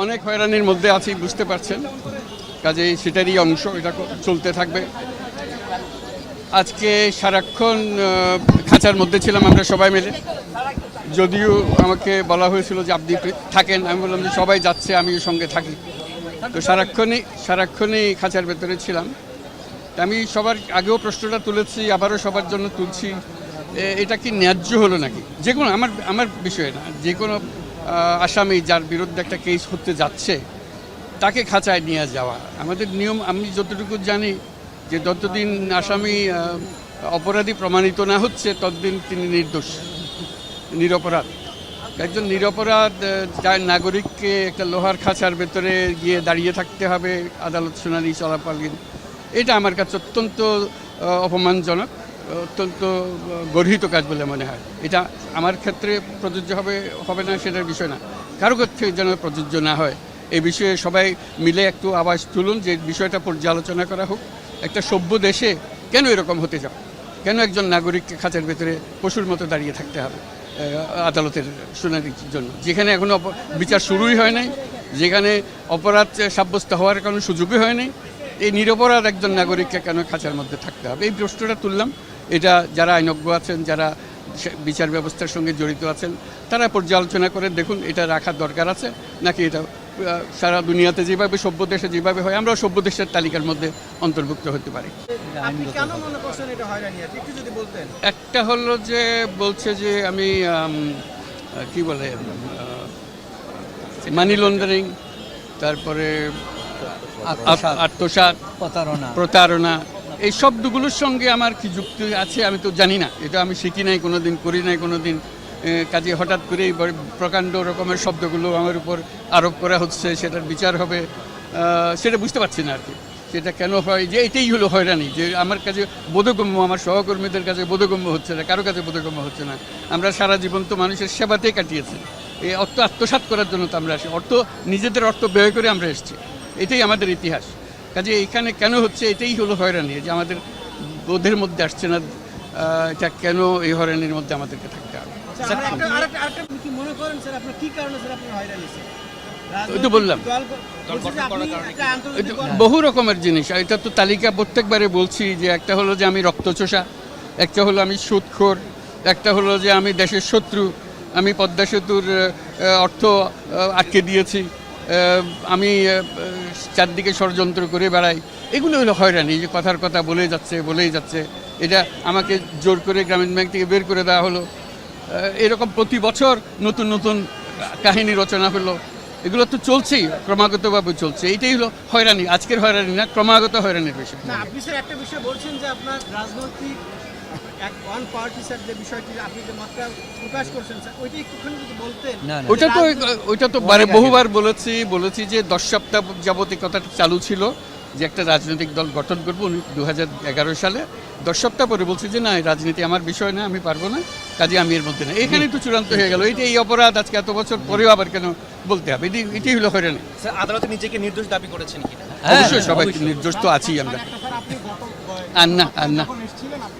অনেক হয়রানির মধ্যে আছি, বুঝতে পারছেন। কাজেই সেটারই অংশ, এটা চলতে থাকবে। আজকে সারাক্ষণ খাঁচার মধ্যে ছিলাম আমরা সবাই মিলে। যদিও আমাকে বলা হয়েছিল যে আপনি থাকেন, আমি বললাম যে সবাই যাচ্ছে, আমিও সঙ্গে থাকি। তো সারাক্ষণই সারাক্ষণই খাঁচার ভেতরে ছিলাম। আমি সবার আগেও প্রশ্নটা তুলেছি, আবারও সবার জন্য তুলছি। এটা কি ন্যায্য হলো নাকি? যে কোনো, আমার আমার বিষয়ে না, যে কোনো আসামি যার বিরুদ্ধে একটা কেস হতে যাচ্ছে, তাকে খাঁচায় নিয়ে যাওয়া। আমাদের নিয়ম, আমি যতটুকু জানি যে যতদিন আসামি অপরাধী প্রমাণিত না হচ্ছে, ততদিন তিনি নির্দোষ, নিরপরাধ। একজন নিরপরাধ যার নাগরিককে একটা লোহার খাঁচার ভেতরে গিয়ে দাঁড়িয়ে থাকতে হবে, আদালত শুনানি চলাকালীন। এটা আমার কাছে অত্যন্ত অপমানজনক। অত্যন্ত গর্হিত কাজ বলে মনে হয়। এটা আমার ক্ষেত্রে প্রযোজ্য হবে হবে না সেটার বিষয় না। কারও ক্ষেত্রে যেন প্রযোজ্য না হয়। এই বিষয়ে সবাই মিলে একটু আওয়াজ তুলুন যে বিষয়টা পর্যালোচনা করা হোক। একটা সভ্য দেশে কেন এরকম হতে যাবে কেন একজন নাগরিককে খাঁচার ভেতরে পশুর মতো দাঁড়িয়ে থাকতে হবে আদালতের শুনানির জন্য? যেখানে এখনও বিচার শুরুই হয় নাই, যেখানে অপরাধ সাব্যস্ত হওয়ার কোনো সুযোগই হয় নাই এই নিরপরাধ একজন নাগরিককে কেন খাঁচার মধ্যে থাকতে হবে? এই প্রশ্নটা তুললাম। এটা যারা আইনজ্ঞ আছেন যারা বিচার ব্যবস্থার সঙ্গে জড়িত আছেন তারা পর্যালোচনা করে দেখুন এটা রাখার দরকার আছে নাকি এটা সারা দুনিয়াতে যেভাবে সভ্য দেশে যেভাবে হয় আমরাও সভ্য দেশের তালিকার মধ্যে অন্তর্ভুক্ত হতে পারি? একটু যদি বলতেন। একটা হলো যে বলছে যে আম, কি বলে মানি লন্ডারিং তারপরে আত- আত্মসাৎ প্রতারণা। প্রতারণা এই শব্দগুলোর সঙ্গে আমার কি যুক্তি আছে আমি তো জানি না। এটা আমি শিখি নাই কোনো দিন করি নাই কোনো দিন কাজে হঠাৎ করে এই প্রকাণ্ড রকমের শব্দগুলো আমার উপর আরোপ করা হচ্ছে সেটার বিচার হবে সেটা বুঝতে পারছি না আর কি সেটা কেন হয় যে এটাই হলো হয়রানি যে আমার কাছে বোধগম্য আমার সহকর্মীদের কাছে বোধগম্য হচ্ছে না কারও কাছে বোধগম্য হচ্ছে না। আমরা সারা জীবন তো মানুষের সেবাতেই কাটিয়েছি। এই অর্থ আত্মসাৎ করার জন্য তো আমরা আসি অর্থ নিজেদের অর্থ ব্যয় করে আমরা এসেছি। এটাই আমাদের ইতিহাস। কাজে এখানে কেন হচ্ছে এটাই হলো হয়রানি যে আমাদের বোধের মধ্যে আসছে না এটা কেন এই হয়রানির মধ্যে আমাদেরকে থাকতে হবে? আচ্ছা, বললাম। বহু রকমের জিনিস এটা তো তালিকা প্রত্যেকবারে বলছি যে একটা হলো যে আমি রক্তচোষা একটা হলো আমি সুদখোর একটা হলো যে আমি দেশের শত্রু আমি পদ্মা সেতুর অর্থ আটকে দিয়েছি। আমি চারদিকে ষড়যন্ত্র করে বেড়াই। এগুলো হলো হয়রানি, যে কথার কথা বলে যাচ্ছে, বলেই যাচ্ছে। এটা আমাকে জোর করে গ্রামীণ ব্যাংক থেকে বের করে দেওয়া হলো। এরকম প্রতি বছর নতুন নতুন কাহিনী রচনা হলো। এগুলো তো চলছেই, ক্রমাগতভাবে চলছে। এইটাই হলো হয়রানি, আজকের হয়রানি না, ক্রমাগত হয়রানির বিষয়। আপনি স্যার একটা বিষয় বলছেন যে আপনার রাজনৈতিক এক ওয়ান পার্টি স্যার যে বিষয়টি আপনি যে মাত্রা প্রকাশ করছেন স্যার ওইটা একটুখানি যদি বলতেন। না, না। ওইটা তো রাজনৈতিক- ওইটা তো বহুবার বলেছি বলেছি যে দশ সপ্তাহ যাবতীয় কথাটা চালু ছিল যে একটা রাজনৈতিক দল গঠন করব দু হাজার এগারো সালে। দশ সপ্তাহ পরে বলছি যে না রাজনীতি আমার বিষয় না আমি পারব না কাজে আমি এর মধ্যে না এখানেই তো চূড়ান্ত হয়ে গেল। এইটা এই অপরাধ আজকে এত বছর পরেও আবার কেন বলতে হবে? এটি এটাই হলো হয়রানি। স্যার আদালতে নিজেকে নির্দোষ দাবি করেছেন হ্যাঁ, অবশ্যই সবাই। নির্দোষ তো আছি আমরা। একটা স্যার আপনি গত আর না আর না। যখন এসেছিলেন আপনি